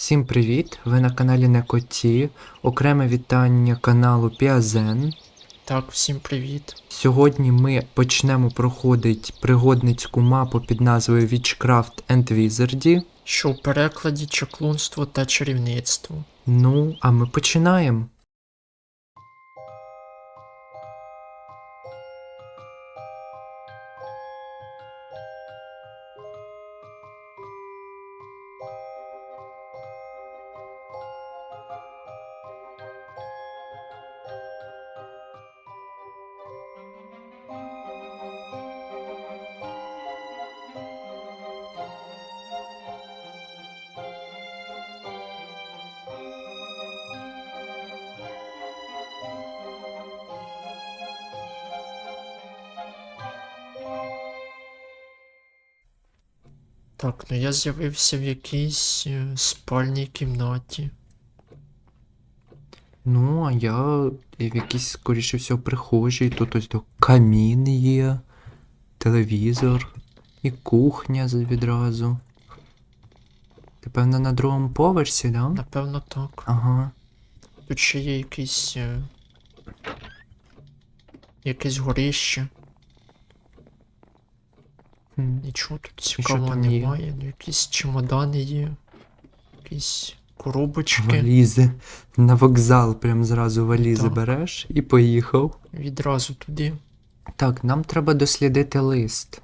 Всім привіт! Ви на каналі Некоті. Окреме вітання каналу Піазен. Так, всім привіт. Сьогодні ми почнемо проходити пригодницьку мапу під назвою Witchcraft and Wizardry. Що в перекладі чаклунство та чарівництво. Ну, а ми починаємо. Так, ну я з'явився в якійсь е, спальній кімнаті. Ну, а я в якійсь, скоріше всього, прихожій. Тут ось до камін є, телевізор і кухня відразу. Ти певно на другому поверсі, да? Напевно, так. Ага. Тут ще є якийсь. е, Якесь горище. Нічого тут цікавого немає. Ну, якісь чемодани є. Якісь коробочки. Валізи. На вокзал прям зразу валізи Так. береш і поїхав. Відразу туди. Так, нам треба дослідити лист.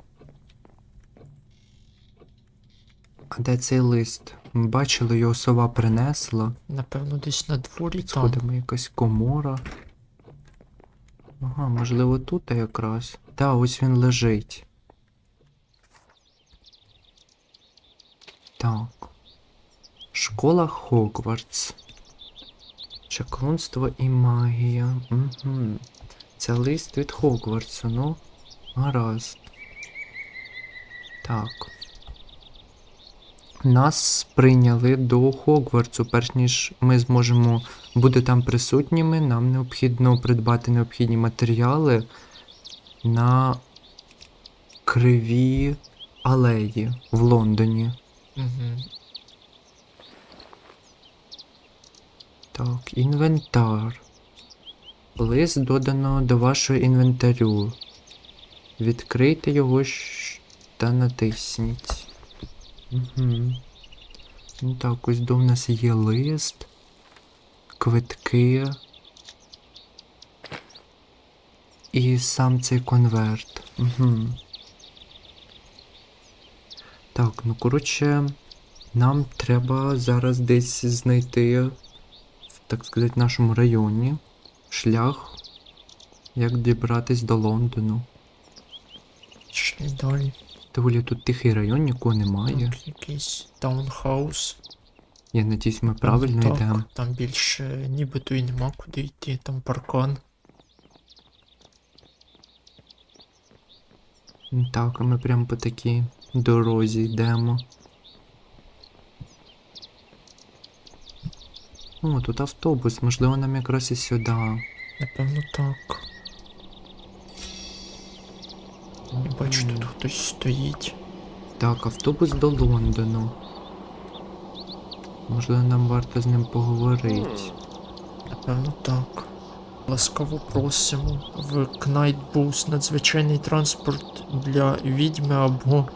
А де цей лист? Ми бачили, його сова принесла. Напевно, десь на дворі там. Сходимо якась комора. Ага, можливо, тут якраз. Та, ось він лежить. Так. Школа Хогвартс. Чаклунство і магія. Угу. Це лист від Хогвартсу, ну. Гаразд. Так. Нас прийняли до Хогвартсу, перш ніж ми зможемо бути там присутніми, нам необхідно придбати необхідні матеріали на криві алеї в Лондоні. Угу. Так, інвентар. Лист додано до вашого інвентарю. Відкрийте його та натисніть. Угу. Ну так, ось до в нас є лист, квитки. І сам цей конверт. Угу. Так, ну коротше, нам треба зараз десь знайти в, так сказати, нашому районі шлях, як дібратись до Лондону. Пішли далі. Доволі тут тихий район, нікого немає. Так, якийсь таунхаус. Я надіюсь, ми правильно так, йдемо. Там більше нібито і нема куди йти, там паркан. Так, а ми прямо по такій дорозі йдемо. О, тут автобус, можливо, нам якраз і сюди. Напевно, так. Я бачу, тут хтось стоїть. Так, автобус до Лондону. Можливо, нам варто з ним поговорити. Напевно, так. Ласкаво просимо в Кнайтбус надзвичайний транспорт для відьми або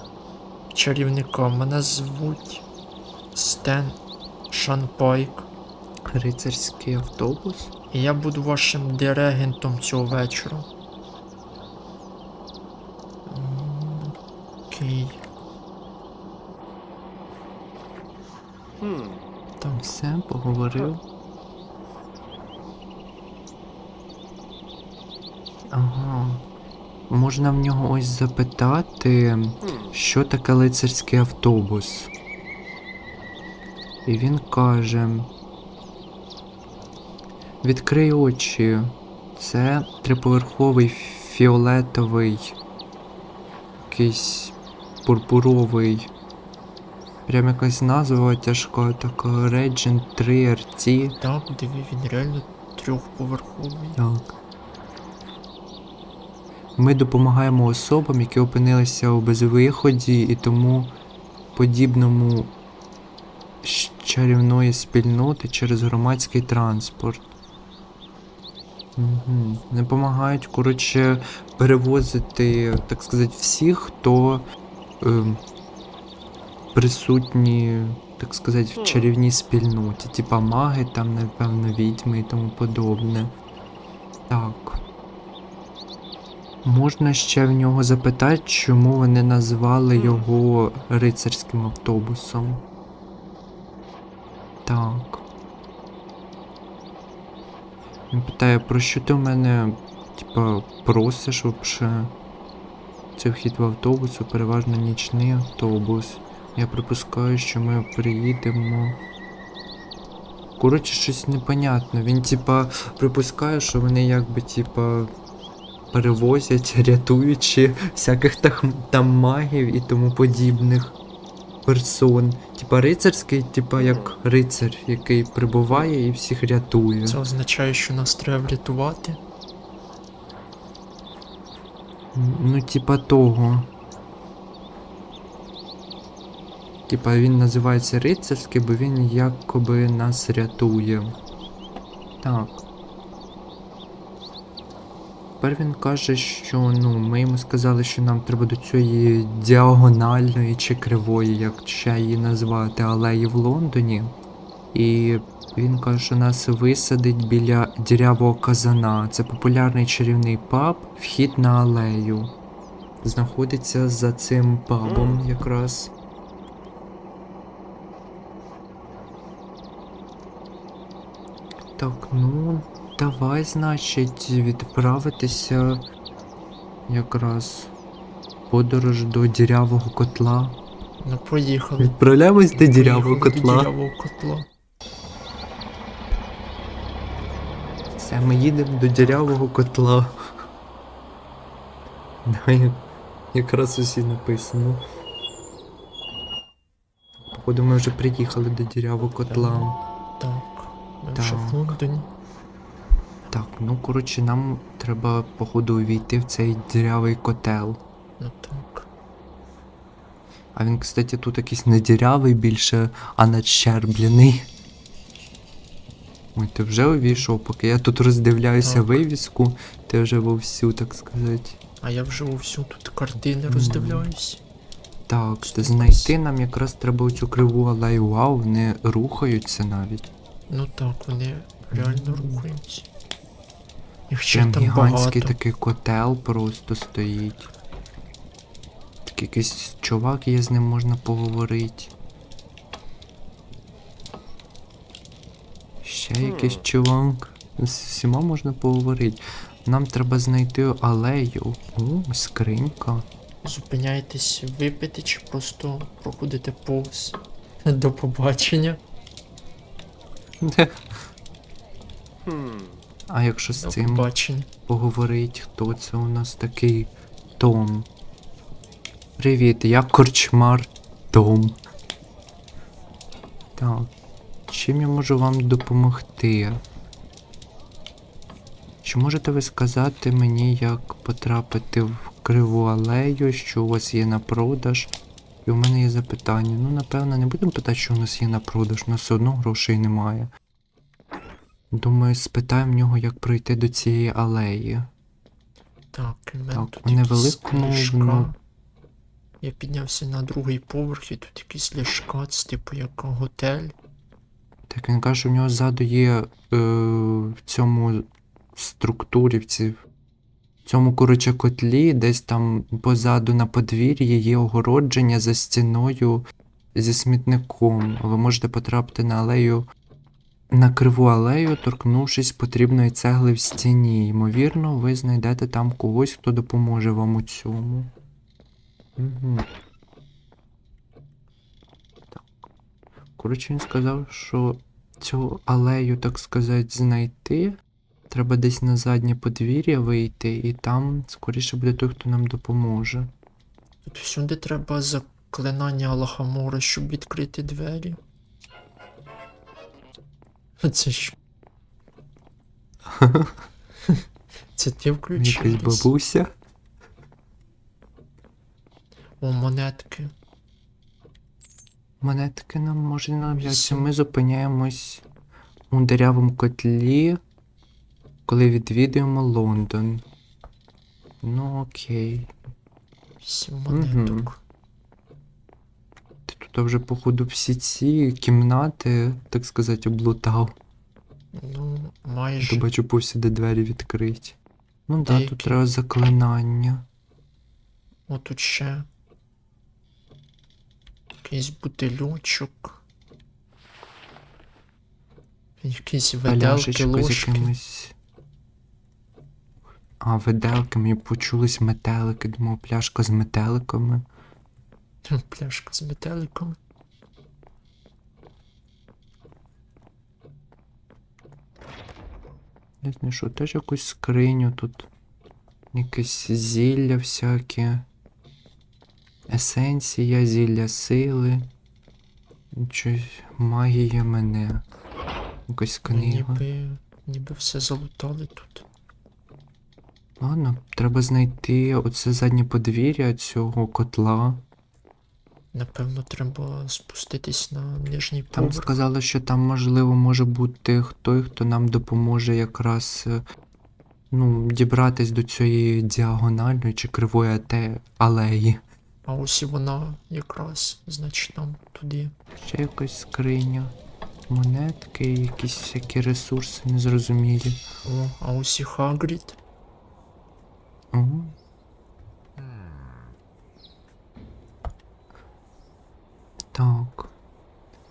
чарівника. Мене звуть Стен Шанпайк. Рицарський автобус? І я буду вашим диригентом цього вечора. Окей. Так, Все, поговорив. Ага. Можна в нього ось запитати, що таке лицарський автобус. І він каже: Відкрий очі. Це триповерховий фіолетовий, якийсь пурпуровий. Прям якась назва тяжка, така Regent 3 RT. так, диви, він реально трьохповерховий. Так. Ми допомагаємо особам, які опинилися у безвиході і тому подібному чарівної спільноти через громадський транспорт. Угу. Не допомагають, коротше, перевозити, так сказати, всіх, хто ем, присутні, так сказати, в чарівній спільноті. Типа маги, там, напевно, відьми і тому подобне. Так. Можна ще в нього запитати, чому вони назвали його рицарським автобусом. Так. Він питає, про що ти в мене, типа, просиш вообще? Це вхід в автобусу, переважно нічний автобус. Я припускаю, що ми приїдемо. Коротше, щось непонятно. Він, типа, припускає, що вони якби, типа, перевозять, рятуючи всяких там магів і тому подібних персон. Типа рицарський, типа як рицар, який прибуває і всіх рятує. Це означає, що нас треба врятувати. Ну, типа того. Типа він називається рицарський, бо він якоби нас рятує. Так. Тепер він каже, що ну, ми йому сказали, що нам треба до цієї діагональної чи кривої, як ще її назвати, алеї в Лондоні. І він каже, що нас висадить біля дірявого казана. Це популярний чарівний паб, вхід на алею. Знаходиться за цим пабом якраз. Так, ну, давай, значить, відправитися якраз подорож до дірявого котла. Ну, поїхали. Відправляємось до дірявого Поїхали До котла. дірявого котла. Все, ми їдемо до дірявого котла. Давай, якраз усі написано. Походу, ми вже приїхали до дірявого котла. Так. Ми вже в. Лондоні. Так, ну коротше, нам треба, походу, увійти в цей дірявий котел. Ну так. А він, кстати, тут якийсь не дірявий більше, а надщерблений. Ой, ти вже увійшов, поки я тут роздивляюся Так. вивіску, ти вже вовсю, так сказати. А я вже всю тут картини роздивляюсь. Так, то знайти нам якраз треба оцю криву алею. Вау, вони рухаються навіть. Ну так, вони реально рухаються. Їх ще там гігантський багато. такий котел просто стоїть. Такий якийсь чувак є, з ним можна поговорити. Ще якийсь чувак. З всіма можна поговорити. Нам треба знайти алею. О, скринька. Зупиняйтесь випити чи просто проходите повз. До побачення. А якщо з цим побачення. поговорить, хто це у нас такий Том. Привіт, я корчмар Том. Так. Чим я можу вам допомогти? Чи можете ви сказати мені, як потрапити в криву алею, що у вас є на продаж? І у мене є запитання. Ну, напевно, не будемо питати, що у нас є на продаж, у нас все одно грошей немає. Думаю, спитаємо в нього, як пройти до цієї алеї. Так, в мене Так, тут у якісь невеликому, ліжка. Я піднявся на другий поверх і тут якийсь ліжка, це типу як готель. Так він каже, в нього ззаду є е, в цьому структурі, в, ці, в цьому коротше котлі, десь там позаду на подвір'ї є огородження за стіною зі смітником. Ви можете потрапити на алею на криву алею, торкнувшись потрібної цегли в стіні. Ймовірно, ви знайдете там когось, хто допоможе вам у цьому. Угу. Коротше, він сказав, що цю алею, так сказати, знайти. Треба десь на заднє подвір'я вийти, і там скоріше буде той, хто нам допоможе. Тут всюди треба заклинання Аллахамора, щоб відкрити двері. Це що? Це ти включив? Якась десь? бабуся. О, монетки. Монетки нам може знадобляться. Ми зупиняємось у деревому котлі, коли відвідуємо Лондон. Ну окей. Вісім монеток. Ти тут вже, походу, всі ці кімнати, так сказати, облутав. Ну, То майже. бачу повсюди двері відкриті. Ну так, да, тут треба заклинання. О, тут ще. Якийсь бутильочок. Якісь виделки, з ложки. якимись. А, виделки, мені почулись метелики. Думав, пляшка з метеликами. Пляшка з метеликом. Знаю, що теж якусь скриню тут. Якесь зілля всяке. Есенція, зілля сили. Щось магія мене. Якась книга. Ніби, ніби все залутали тут. Ладно, треба знайти оце заднє подвір'я цього котла. Напевно, треба спуститись на нижній Там сказали, що там можливо може бути хто, хто нам допоможе якраз е, ну, дібратись до цієї діагональної чи кривої алеї. А ось і вона якраз, значить нам туди. Ще якась скриня. Монетки, якісь всякі ресурси незрозумілі. О, а ось і Хагрід. О. Так.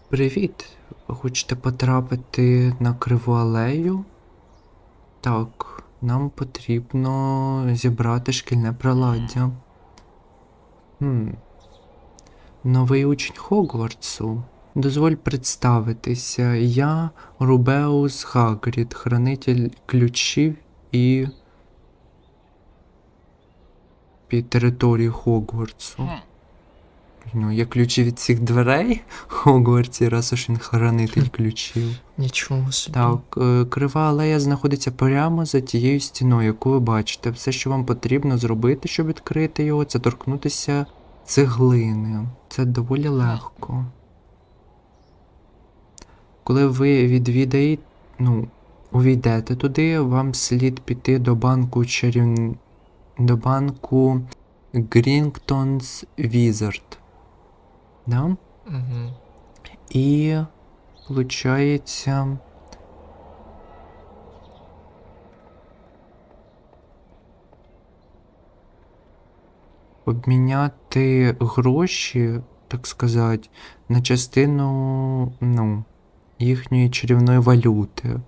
Привіт. Хочете потрапити на криву алею? Так, нам потрібно зібрати шкільне приладдя. Хм. Новий учень Хогвартсу. Дозволь представитися. Я Рубеус Хагрід, хранитель ключів і під територією Хогвартсу. Ну, є ключі від всіх дверей Хогвартсі, раз уж він хранитель ключів. Нічого собі. Так, е, крива алея знаходиться прямо за тією стіною, яку ви бачите. Все, що вам потрібно зробити, щоб відкрити його, це торкнутися цеглини. Це доволі легко. Коли ви відвідаєте, ну, увійдете туди, вам слід піти до банку чарів... до банку Грінгтонс Wizard. Да? Угу. І получається. Обміняти гроші, так сказати, на частину, ну, їхньої чарівної валюти.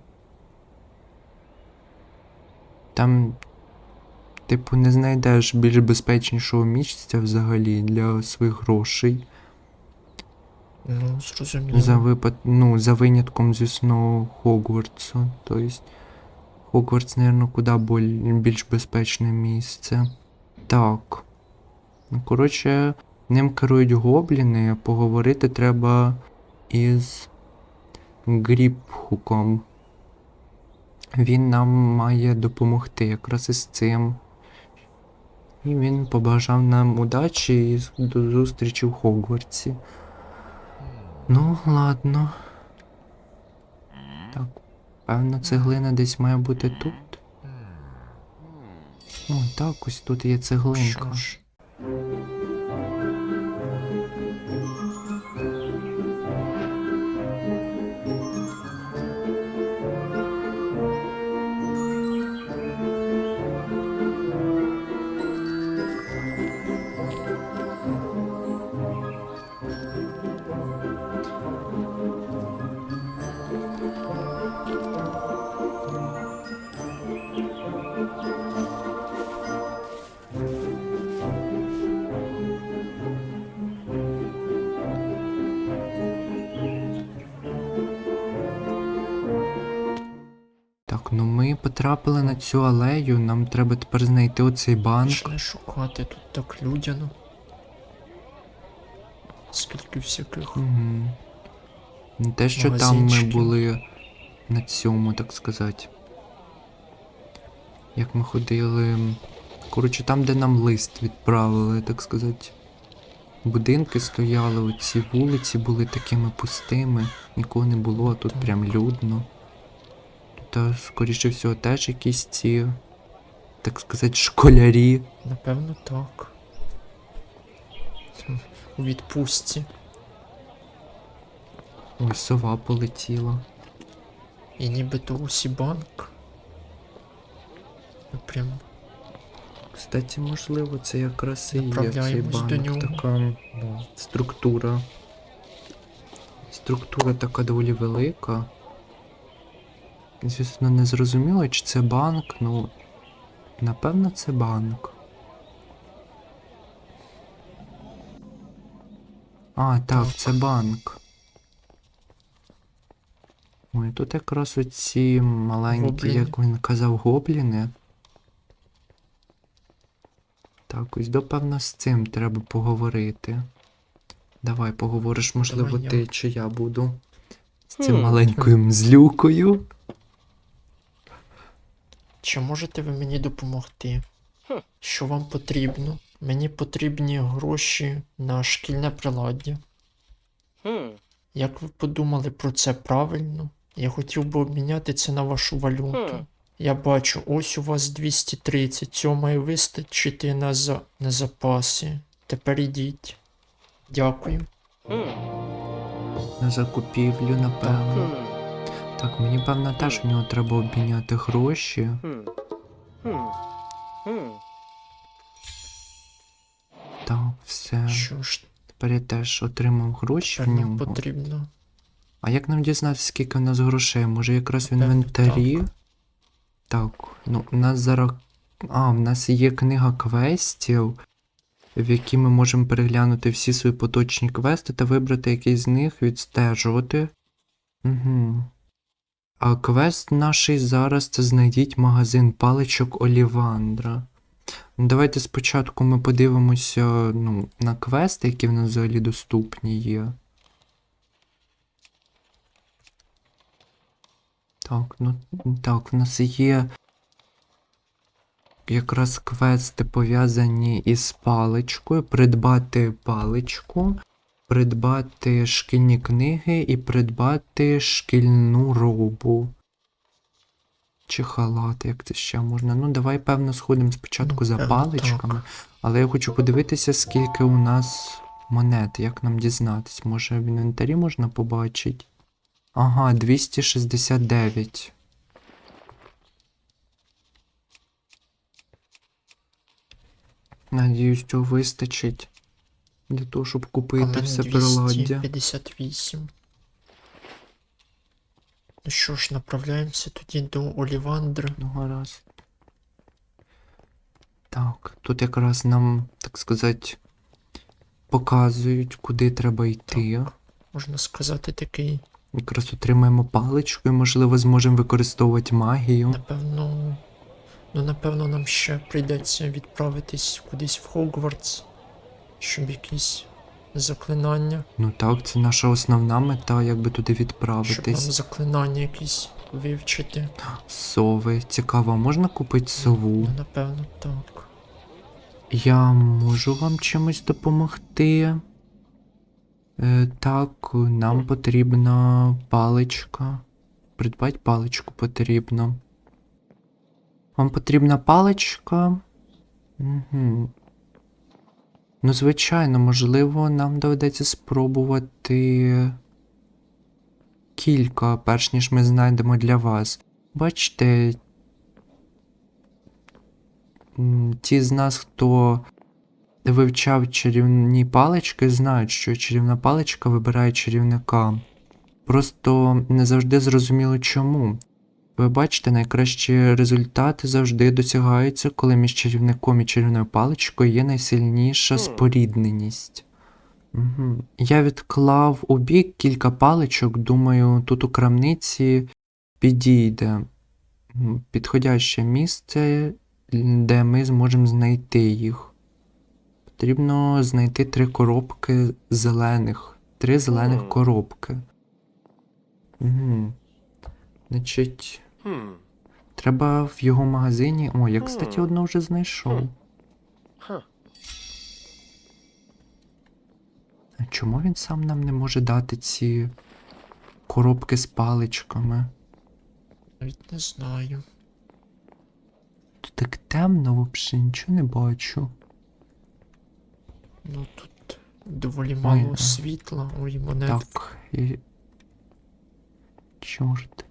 Там, типу, не знайдеш більш безпечнішого місця взагалі для своїх грошей. Ну, зрозуміло. За випад... ну, за винятком, звісно, Хогвартсу. Тобто Хогвартс, мабуть, куди більш безпечне місце. Так. Ну, коротше, ним керують гобліни, а поговорити треба із Гріпхуком. Він нам має допомогти якраз із цим. І він побажав нам удачі і до зустрічі в Хогвартсі. Ну, ладно. Так, певно, цеглина десь має бути тут. О, так, ось тут є цеглинка. Що ж. Потрапили на цю алею, нам треба тепер знайти оцей банк. Пішли шукати тут так людяно. Скільки всяких. Угу. Не те, що там ми були на цьому, так сказати. Як ми ходили. Коротше, там, де нам лист відправили, так сказати. будинки стояли, оці вулиці були такими пустими, нікого не було, а тут прям людно. А, скоріше всього, теж якісь ці, так сказати, школярі. Напевно, так. У відпустці. Ой, сова полетіла. І нібито усі банк. Ну, Прям Кстати, можливо, це якраз і є цей банк. до нього. Така да, структура. Структура така доволі велика. Звісно, не зрозуміло, чи це банк, ну. Напевно, це банк. А, так, це банк. Ой, тут якраз оці маленькі, Гобліни. як він казав, гобліни. Так, ось допевно з цим треба поговорити. Давай поговориш, можливо, Давай я. ти чи я буду. З цим Хм. маленькою злюкою. Чи можете ви мені допомогти? Що вам потрібно? Мені потрібні гроші на шкільне приладдя. Як ви подумали про це правильно? Я хотів би обміняти це на вашу валюту. Я бачу, ось у вас 230, цього має вистачити на, за... на запаси. Тепер ідіть. Дякую. На закупівлю, напевно. Так, мені певно теж в нього треба обміняти гроші. Так, все. Що ж Тепер я теж отримав гроші в тепер нам нього. потрібно? А як нам дізнатися, скільки в нас грошей? Може якраз в Напевно, інвентарі? Так, ну у нас зараз. А, в нас є книга квестів, в якій ми можемо переглянути всі свої поточні квести та вибрати якийсь з них, відстежувати. Угу. А квест наш зараз це знайдіть магазин паличок Олівандра. Давайте спочатку ми подивимося ну, на квести, які в нас взагалі доступні є. Так, ну так, в нас є якраз квести пов'язані із паличкою. Придбати паличку, придбати шкільні книги і придбати шкільну робу. Чи халат, як це ще можна? Ну, давай, певно, сходимо спочатку Ну, за паличками. так. Але я хочу подивитися, скільки у нас монет, як нам дізнатись. Може в інвентарі можна побачити? Ага, 269. Надіюсь, цього вистачить для того, щоб купити Але все приладдя. 258. Ну що ж, направляємося тоді до Олівандри. Ну, гаразд. Так, тут якраз нам, так сказати, показують, куди треба йти. Можна сказати, такий, Якраз отримаємо паличку і, можливо, зможемо використовувати магію. напевно. Ну, напевно, нам ще прийдеться відправитись кудись в Хогвартс, щоб якісь заклинання. Ну так, це наша основна мета, якби туди Щоб нам відправитись. заклинання якісь вивчити. Сови. Цікаво, можна купити сову? Ну, напевно, так. Я можу вам чимось допомогти. Е, так, нам потрібна паличка. Придбати паличку потрібно. Вам потрібна паличка? Угу. Ну, звичайно, можливо, нам доведеться спробувати кілька, перш ніж ми знайдемо для вас. Бачите, ті з нас, хто вивчав чарівні палички, знають, що чарівна паличка вибирає чарівника. Просто не завжди зрозуміло чому. Ви бачите, найкращі результати завжди досягаються, коли між чарівником і чарівною паличкою є найсильніша спорідненість. Угу. Я відклав у бік кілька паличок, думаю, тут у крамниці підійде підходяще місце, де ми зможемо знайти їх. Потрібно знайти три коробки зелених. Три зелених коробки. Угу. Значить. Треба в його магазині. О, я, кстати, Хм. одну вже знайшов. Хм. А чому він сам нам не може дати ці коробки з паличками? Навіть не знаю. Тут так темно, взагалі нічого не бачу. Ну тут доволі мало Ой, світла. Ой, монет. Так, і. Чорт.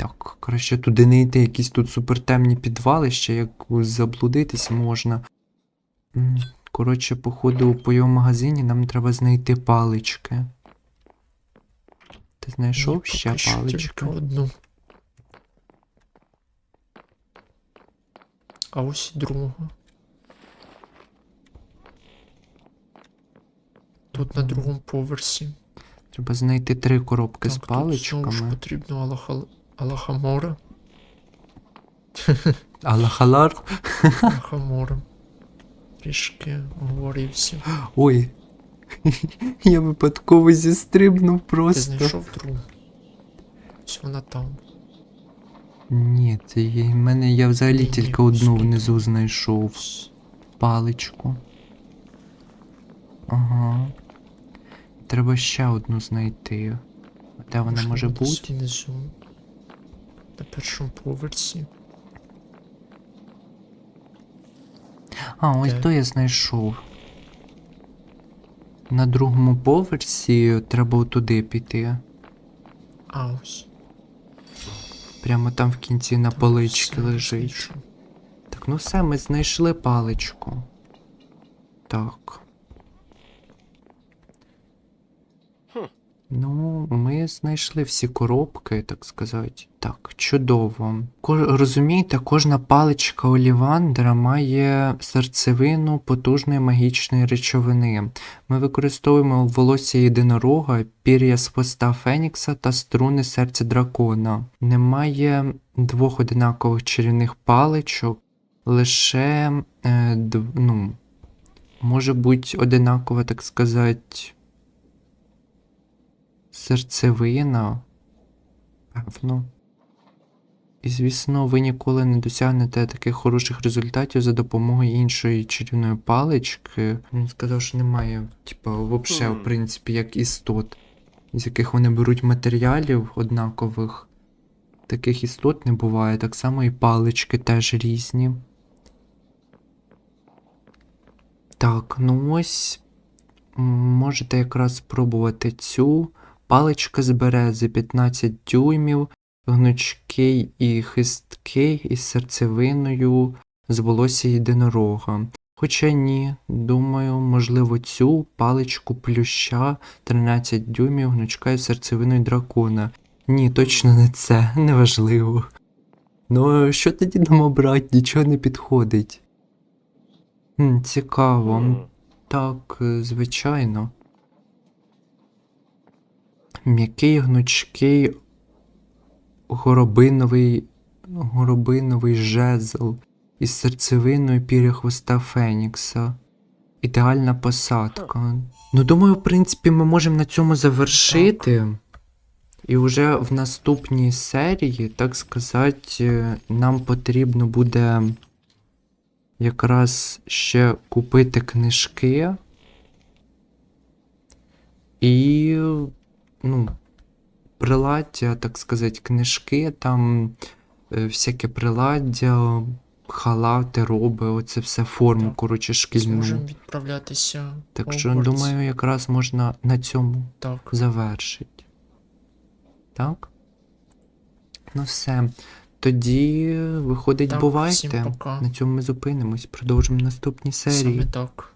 Так, краще туди не йти, якісь тут супертемні підвали, ще як заблудитися можна. Коротше, походу, по його магазині нам треба знайти палички. Ти знайшов Ні, ще палички? Одну. А ось і другу. Тут на другому поверсі. Треба знайти три коробки з Так, тут знову ж потрібно алаха... алахамора. Алахалар. Алахамора. Трішки говорився. Ой. Я випадково зістрибнув Ти просто. знайшов другу? Ось вона там. Ні, це є. в мене я взагалі Ні, тільки одну ось внизу знайшов паличку. Ага. Треба ще одну знайти. Де вона може бути? Внизу. На першому поверсі. А, ось Де? то я знайшов. На другому поверсі треба туди піти. А, ось. Прямо там в кінці на Так, поличці лежить. знайшов. Так, ну все, ми знайшли паличку. Так. Хм. Ну, ми знайшли всі коробки, так сказати. Так, чудово. Розумієте, кожна паличка Олівандера має серцевину потужної магічної речовини. Ми використовуємо волосся єдинорога, пір'я з хвоста Фенікса та струни серця дракона. Немає двох одинакових чарівних паличок, лише е, ну, може бути одинакова, так сказати, серцевина. Певно. І, звісно, ви ніколи не досягнете таких хороших результатів за допомогою іншої чарівної палички. Він сказав, що немає, типа, взагалі, в принципі, як істот, з яких вони беруть матеріалів однакових. Таких істот не буває, так само і палички теж різні. Так, ну ось можете якраз спробувати цю. Паличка з берези 15 дюймів, гнучкий і хисткий із серцевиною з волосся єдинорога. Хоча ні, думаю, можливо, цю паличку плюща 13 дюймів гнучка із серцевиною дракона. Ні, точно не це, неважливо. Ну, що тоді нам обрати, нічого не підходить. Хм, цікаво. Так, звичайно. М'який гнучкий горобиновий, горобиновий жезл із серцевиною піря хвоста Фенікса. Ідеальна посадка. Ну, думаю, в принципі, ми можемо на цьому завершити. І вже в наступній серії, так сказати, е, нам потрібно буде якраз ще купити книжки. І, ну, приладдя, так сказати, книжки, там е, всяке приладдя, халати, роби, оце все форму, Так, коротше, шкільну. Зможемо відправлятися. Так що, Хогвартс. думаю, якраз можна на цьому Так. завершить. Так? Ну все. Тоді, виходить, Так, бувайте. всім пока. На цьому ми зупинимось. Продовжимо наступні серії. Саме так.